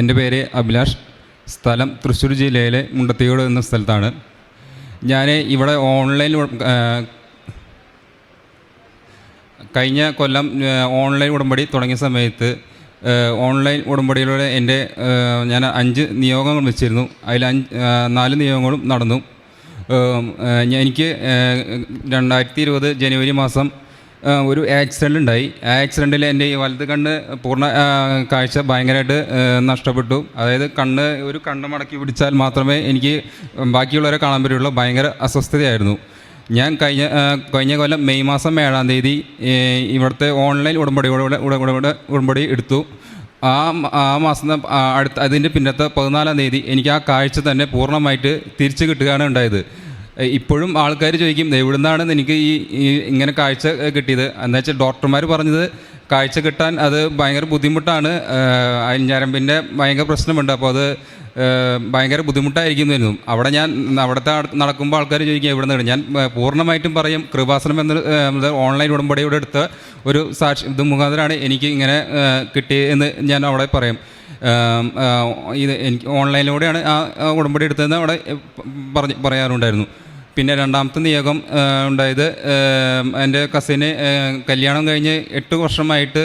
എന്റെ പേര് അഭിലാഷ്. സ്ഥലം തൃശ്ശൂർ ജില്ലയിലെ മുണ്ടത്തിയോട് എന്ന സ്ഥലത്താണ്. ഞാൻ ഇവിടെ ഓൺലൈൻ കഴിഞ്ഞ കൊല്ലം ഓൺലൈൻ ഉടമ്പടി തുടങ്ങിയ സമയത്ത് ഓൺലൈൻ ഉടമ്പടിയിലൂടെ എന്റെ ഞാൻ അഞ്ച് നിയോഗങ്ങൾ വെച്ചിരുന്നു. അതിൽ അഞ്ച് നാല് നിയോഗങ്ങളും നടന്നു. എനിക്ക് രണ്ടായിരത്തി ഇരുപത് ജനുവരി മാസം ഒരു ആക്സിഡന്റ് ഉണ്ടായി. ആ ആക്സിഡന്റിൽ എന്റെ ഈ വലത് കണ്ണ് പൂർണ കാഴ്ച ഭയങ്കരമായിട്ട് നഷ്ടപ്പെട്ടു. അതായത് കണ്ണ് ഒരു കണ്ണ് മടക്കി പിടിച്ചാൽ മാത്രമേ എനിക്ക് ബാക്കിയുള്ളവരെ കാണാൻ പറ്റുള്ളൂ. ഭയങ്കര അസ്വസ്ഥതയായിരുന്നു. ഞാൻ കഴിഞ്ഞ കഴിഞ്ഞ കൊല്ലം മെയ് മാസം ഏഴാം തീയതി ഇവിടുത്തെ ഓൺലൈൻ ഉടമ്പടിയോടെ ഉടമ്പടി ഉടമ്പടി എടുത്തു. ആ ആ മാസം അടുത്ത അതിന്റെ പിന്നത്തെ പതിനാലാം തീയതി എനിക്ക് ആ കാഴ്ച തന്നെ പൂർണമായിട്ട് തിരിച്ചു കിട്ടുകയാണ് ഉണ്ടായത്. ഇപ്പോഴും ആൾക്കാർ ചോദിക്കും എവിടുന്നാണ് എനിക്ക് ഈ ഇങ്ങനെ കാഴ്ച കിട്ടിയത്. എന്താ വെച്ചാൽ ഡോക്ടർമാർ പറഞ്ഞത് കാഴ്ച കിട്ടാൻ അത് ഭയങ്കര ബുദ്ധിമുട്ടാണ്. അഞ്ഞാരമ്പിന്റെ ഭയങ്കര പ്രശ്നമുണ്ട്. അപ്പോൾ അത് ഭയങ്കര ബുദ്ധിമുട്ടായിരിക്കും എന്നും അവിടെ ഞാൻ അവിടുത്തെ നടക്കുമ്പോൾ ആൾക്കാർ ചോദിക്കും എവിടെ നിന്ന് ഞാൻ പൂർണമായിട്ടും പറയും കൃപാസനം എന്ന ഓൺലൈൻ ഉടമ്പടിയോടെ എടുത്ത ഒരു സാക്ഷി ഇത് മുഖാന്തരമാണ് എനിക്ക് ഇങ്ങനെ കിട്ടിയെന്ന് ഞാൻ അവിടെ പറയും. ഇത് എനിക്ക് ഓൺലൈനിലൂടെയാണ് ആ ഉടമ്പടി എടുത്തതെന്ന് അവിടെ പറഞ്ഞ് പറയാറുണ്ടായിരുന്നു. പിന്നെ രണ്ടാമത്തെ നിയോഗം ഉണ്ടായത് എന്റെ കസിന് കല്യാണം കഴിഞ്ഞ് എട്ട് വർഷമായിട്ട്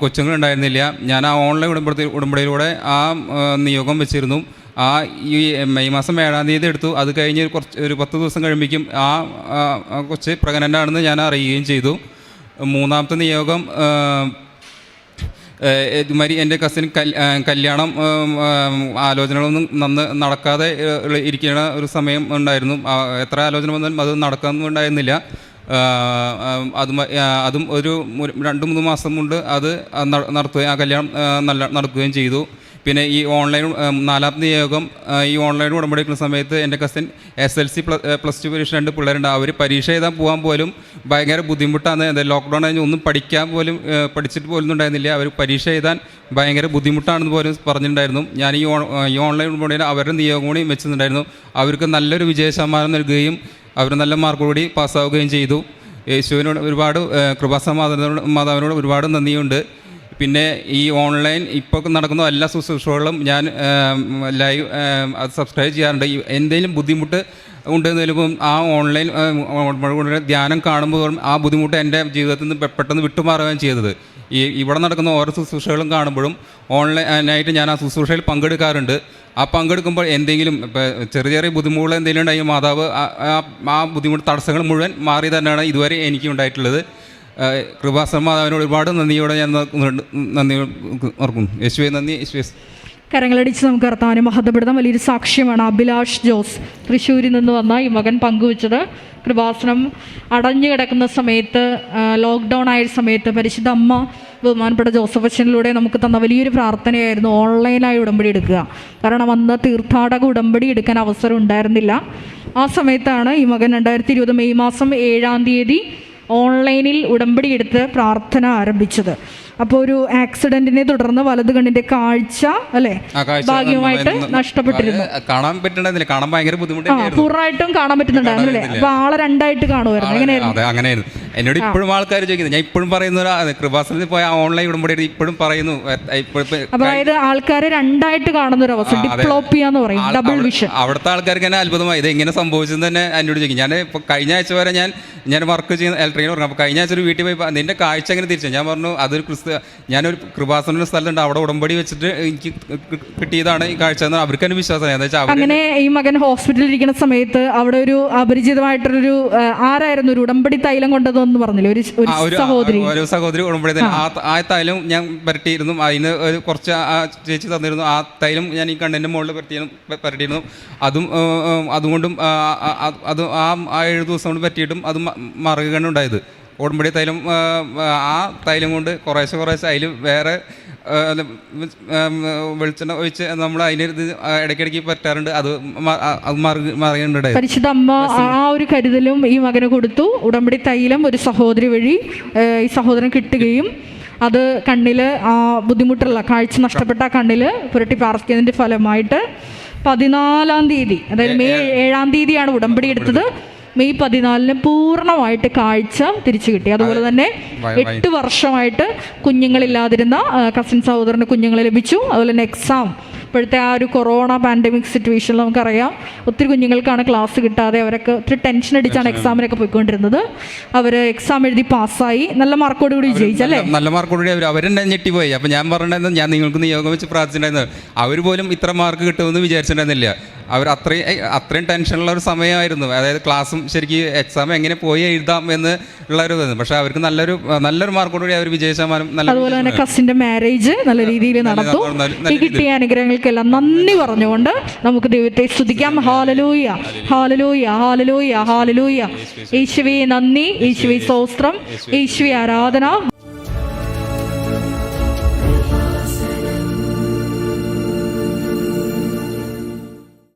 കൊച്ചുങ്ങളുണ്ടായിരുന്നില്ല. ഞാൻ ആ ഓൺലൈൻ ഉടമ്പടി ഉടമ്പടിയിലൂടെ ആ നിയോഗം വെച്ചിരുന്നു. ആ ഈ മെയ് മാസം ഏഴാം തീയതി എടുത്തു. അത് കഴിഞ്ഞ് കുറച്ച് ഒരു പത്ത് ദിവസം കഴിയുമ്പോഴേക്കും ആ കൊച്ച് പ്രഗ്നന്റ് ആണെന്ന് ഞാൻ അറിയുകയും ചെയ്തു. മൂന്നാമത്തെ നിയോഗം ഇതുമാതിരി എന്റെ കസിൻ കല്യാണം ആലോചനകളൊന്നും നന്ന് നടക്കാതെ ഇരിക്കുന്ന ഒരു സമയം ഉണ്ടായിരുന്നു. എത്ര ആലോചന വന്നാലും അത് നടക്കാനുണ്ടായിരുന്നില്ല അത് അതും ഒരു രണ്ട് മൂന്ന് മാസം കൊണ്ട് അത് നടത്തുകയും ആ കല്യാണം നല്ല നടക്കുകയും ചെയ്തു. പിന്നെ ഈ ഓൺലൈൻ നാലാം നിയോഗം ഈ ഓൺലൈൻ ഉടമ്പടി എടുക്കുന്ന സമയത്ത് എന്റെ cousin S L C plus two പരീക്ഷ രണ്ട് പിള്ളേരുണ്ട്. അവർ പരീക്ഷ എഴുതാൻ പോകാൻ പോലും ഭയങ്കര ബുദ്ധിമുട്ടാണ്. എന്താ ലോക്ക്ഡൗൺ കഴിഞ്ഞ് ഒന്നും പഠിക്കാൻ പോലും പഠിച്ചിട്ട് പോലും ഉണ്ടായിരുന്നില്ല. അവർ പരീക്ഷ എഴുതാൻ ഭയങ്കര ബുദ്ധിമുട്ടാണെന്ന് പോലും പറഞ്ഞിട്ടുണ്ടായിരുന്നു. ഞാൻ ഈ ഈ ഓൺലൈൻ ഉടമ്പടിയിൽ അവരുടെ നിയോഗം കൂടി വെച്ചിട്ടുണ്ടായിരുന്നു. അവർക്ക് നല്ലൊരു വിജയ ശതമാനം നൽകുകയും അവർ നല്ല മാർക്കോടുകൂടി പാസ്സാവുകയും ചെയ്തു. യേശുവിനോട് ഒരുപാട് കൃപാസമാധാനോട് മാതാവിനോട് ഒരുപാട് നന്ദിയുണ്ട്. പിന്നെ ഈ ഓൺലൈൻ ഇപ്പോൾ നടക്കുന്ന എല്ലാ ശുശ്രൂഷകളും ഞാൻ ലൈവ് അത് സബ്സ്ക്രൈബ് ചെയ്യാറുണ്ട്. എന്തെങ്കിലും ബുദ്ധിമുട്ട് ഉണ്ടെന്ന് വരുമ്പം ആ ഓൺലൈൻ ധ്യാനം കാണുമ്പോൾ ആ ബുദ്ധിമുട്ട് എന്റെ ജീവിതത്തിൽ നിന്ന് പെട്ടെന്ന് വിട്ടുമാറുകയും ചെയ്തത്. ഈ ഇവിടെ നടക്കുന്ന ഓരോ ശുശ്രൂഷകളും കാണുമ്പോഴും ഓൺലൈനായിട്ട് ഞാൻ ആ ശുശ്രൂഷയിൽ പങ്കെടുക്കാറുണ്ട്. ആ പങ്കെടുക്കുമ്പോൾ എന്തെങ്കിലും ഇപ്പോൾ ചെറിയ ചെറിയ ബുദ്ധിമുട്ടുകൾ എന്തെങ്കിലും ഉണ്ടായി മാതാവ് ആ- ബുദ്ധിമുട്ട് തടസ്സങ്ങൾ മുഴുവൻ മാറി തന്നെയാണ് ഇതുവരെ എനിക്ക് ഉണ്ടായിട്ടുള്ളത് കൃപാസമാതാവിനോട് ഒരുപാട് നന്ദിയോടെ ഞാൻ. നന്ദി ഓർക്കുന്നു. യേശുവെ നന്ദി. യേശുവെ. കരങ്ങളടിച്ച് നമുക്ക് കർത്താവിനെ മഹത്വപ്പെടുത്താൻ വലിയൊരു സാക്ഷ്യമാണ് അഭിലാഷ് ജോസ്. തൃശ്ശൂരിൽ നിന്ന് വന്ന ഈ മകൻ പങ്കുവച്ചത്. കൃപാസനം അടഞ്ഞു കിടക്കുന്ന സമയത്ത് ലോക്ക്ഡൗൺ ആയ സമയത്ത് പരിശുദ്ധ അമ്മ ബഹുമാനപ്പെട്ട ജോസഫ് അച്ഛനിലൂടെ നമുക്ക് തന്ന വലിയൊരു പ്രാർത്ഥനയായിരുന്നു ഓൺലൈനായി ഉടമ്പടി എടുക്കുക. കാരണം അന്ന് തീർത്ഥാടക ഉടമ്പടി എടുക്കാൻ അവസരം ഉണ്ടായിരുന്നില്ല. ആ സമയത്താണ് ഈ മകൻ രണ്ടായിരത്തി ഇരുപത് മെയ് മാസം ഏഴാം തീയതി ഓൺലൈനിൽ ഉടമ്പടിയെടുത്ത് പ്രാർത്ഥന ആരംഭിച്ചത്. അപ്പോൾ ഒരു ആക്സിഡന്റിനെ തുടർന്ന് വലത് കണ്ണിന്റെ കാഴ്ച അല്ലെ? ഭാഗ്യമായിട്ട് നഷ്ടപ്പെട്ടിരുന്നു. കാണാൻ പറ്റണ്ടായിരുന്നില്ല കാണാൻ ഭയങ്കര ബുദ്ധിമുട്ടാണ് ബുദ്ധിമുട്ടായിരുന്നു പൂർണമായിട്ടും കാണാൻ പറ്റുന്നുണ്ടായിരുന്നു അല്ലേ? അപ്പൊ ആളെ രണ്ടായിട്ട് കാണുമായിരുന്നു. എങ്ങനെയായിരുന്നു? അങ്ങനെയായിരുന്നു. എന്നോട് ഇപ്പോഴും ആൾക്കാർ ചോദിക്കുന്നത് ഞാൻ ഇപ്പോഴും പറയുന്ന കൃപാസനത്തിൽ പോയ ഓൺലൈൻ ഉടമ്പടി ഇപ്പോഴും പറയുന്നു അതായത് ആൾക്കാരെ രണ്ടായിട്ട് കാണുന്ന ഒരു അവസ്ഥ ഡിപ്ലോപ്പിയ എന്ന് പറയും. ഡബിൾ വിഷൻ അവിടുത്തെ ആൾക്കാർക്ക് തന്നെ അത്ഭുതമായി. ഇത് എങ്ങനെ സംഭവിച്ചെന്ന് തന്നെ എന്നോട് ചോദിക്കും. ഞാൻ ഇപ്പോൾ കഴിഞ്ഞ ആഴ്ച വരെ ഞാൻ ഞാൻ വർക്ക് ചെയ്യുന്ന ഇലക്ട്രിക്കൽ പറഞ്ഞു. അപ്പോൾ കഴിഞ്ഞ ആഴ്ച ഒരു വീട്ടിൽ പോയി നിന്റെ കാഴ്ച എങ്ങനെ തിരിച്ചു? ഞാൻ പറഞ്ഞു അതൊരു ഞാനൊരു കൃപാസന സ്ഥലമുണ്ട്. അവിടെ ഉടമ്പടി വെച്ചിട്ട് എനിക്ക് കിട്ടിയതാണ് ഈ കാഴ്ച എന്ന് അവർക്ക് തന്നെ വിശ്വാസം. എന്താ വെച്ചാൽ അങ്ങനെ ഈ മകൻ ഹോസ്പിറ്റലിൽ ഇരിക്കുന്ന സമയത്ത് അവിടെ ഒരു അപരിചിതമായിട്ടൊരു ആരായിരുന്നു ഒരു ഉടമ്പടി തൈലം കൊണ്ടതെന്ന് പറഞ്ഞില്ല? ഒരു സഹോദരി. ഒരു സഹോദരി ഉടമ്പടി തന്നെ. ആ. തൈലം ഞാൻ പരട്ടിയിരുന്നു. അതിന് ഒരു കുറച്ച് ആ ചേച്ചി തന്നിരുന്നു. ആ തൈലം ഞാൻ ഈ കണ്ണിന്റെ മുകളിൽ പരട്ടിയിരുന്നു പുരട്ടിയിരുന്നു. അതും അതുകൊണ്ടും അത് ആ ഏഴു ദിവസം കൊണ്ട് പറ്റിയിട്ടും അത് മ- ഉടമ്പടി തൈലം ആ തൈലം കൊണ്ട് കുറേശ്ശെ കുറേശ്ശെ അതിൽ വേറെ വെളിച്ചെണ്ണ ഒഴിച്ച് നമ്മൾ അതിന് ഇത് ഇടയ്ക്കിടയ്ക്ക് പറ്റാറുണ്ട്. അത് മ- ആ- അത് മറുക മറുകയുണ്ടായത് പരിശുദ്ധ അമ്മ ആ ഒരു കരുതലും ഈ മകന് കൊടുത്തു. ഉടമ്പടി തൈലം ഒരു സഹോദരി വഴി ഈ സഹോദരൻ കിട്ടുകയും അത് കണ്ണിൽ ആ ബുദ്ധിമുട്ടുള്ള കാഴ്ച നഷ്ടപ്പെട്ട കണ്ണിൽ പുരട്ടി പാർക്കിയതിന്റെ ഫലമായിട്ട് പതിനാലാം തീയതി അതായത് മെയ് ഏഴാം തീയതിയാണ് ഉടമ്പടി എടുത്തത്. മെയ് പതിനാലിന് പൂർണമായിട്ട് കാഴ്ച തിരിച്ചു കിട്ടി. അതുപോലെ തന്നെ എട്ട് വർഷമായിട്ട് കുഞ്ഞുങ്ങളില്ലാതിരുന്ന കസിൻ സഹോദരന് കുഞ്ഞുങ്ങൾ ലഭിച്ചു. അതുപോലെ തന്നെ എക്സാം ഇപ്പോഴത്തെ ആ ഒരു കൊറോണ പാൻഡമിക് സിറ്റുവേഷനിൽ നമുക്കറിയാം. ഒത്തിരി കുഞ്ഞുങ്ങൾക്കാണ് ക്ലാസ് കിട്ടാതെ അവരൊക്കെ ഒത്തിരി ടെൻഷൻ അടിച്ചാണ് എക്സാമിനൊക്കെ പോയിക്കൊണ്ടിരുന്നത്. അവർ എക്സാം എഴുതി പാസ്സായി. നല്ല മാർക്കോട് കൂടി വിജയിച്ചല്ലേ നല്ല- മാർക്കോട് കൂടി അവർ അവരെന്നെ ഞെട്ടിപ്പോയി. അപ്പം ഞാൻ പറഞ്ഞിട്ടുണ്ടായിരുന്നു ഞാൻ നിങ്ങൾക്ക് നിയോഗം വെച്ച് പ്രാർത്ഥിച്ചിട്ടുണ്ടായിരുന്നു അവർ പോലും ഇത്ര മാർക്ക് കിട്ടുമെന്ന് വിചാരിച്ചിട്ടുണ്ടായിരുന്നില്ല. അവർ അത്രയും അത്രയും ടെൻഷനുള്ള ഒരു സമയമായിരുന്നു. അതായത് ക്ലാസ്സും ശരിക്കും എക്സാം എങ്ങനെ പോയി എഴുതാം എന്ന് ഉള്ള ഒരു ഇതായിരുന്നു. പക്ഷേ അവർക്ക് നല്ലൊരു നല്ലൊരു മാർക്കോടുകൂടി അവർ വിജയ ശതമാനം നല്ല അതുപോലെ തന്നെ കസിന്റെ മാരേജ് നല്ല രീതിയിൽ ഈ കിട്ടിയ അനുഗ്രഹങ്ങൾക്കെല്ലാം നന്ദി പറഞ്ഞുകൊണ്ട് നമുക്ക് ദൈവത്തെ സ്തുതിക്കാം. ഹാലലൂയ ഹാലലൂയ ഹാലലൂയ ഹാലലൂയ ഈശ്വരി നന്ദി. യേശുവേ. സ്തോത്രം. യേശുവേ ആരാധന.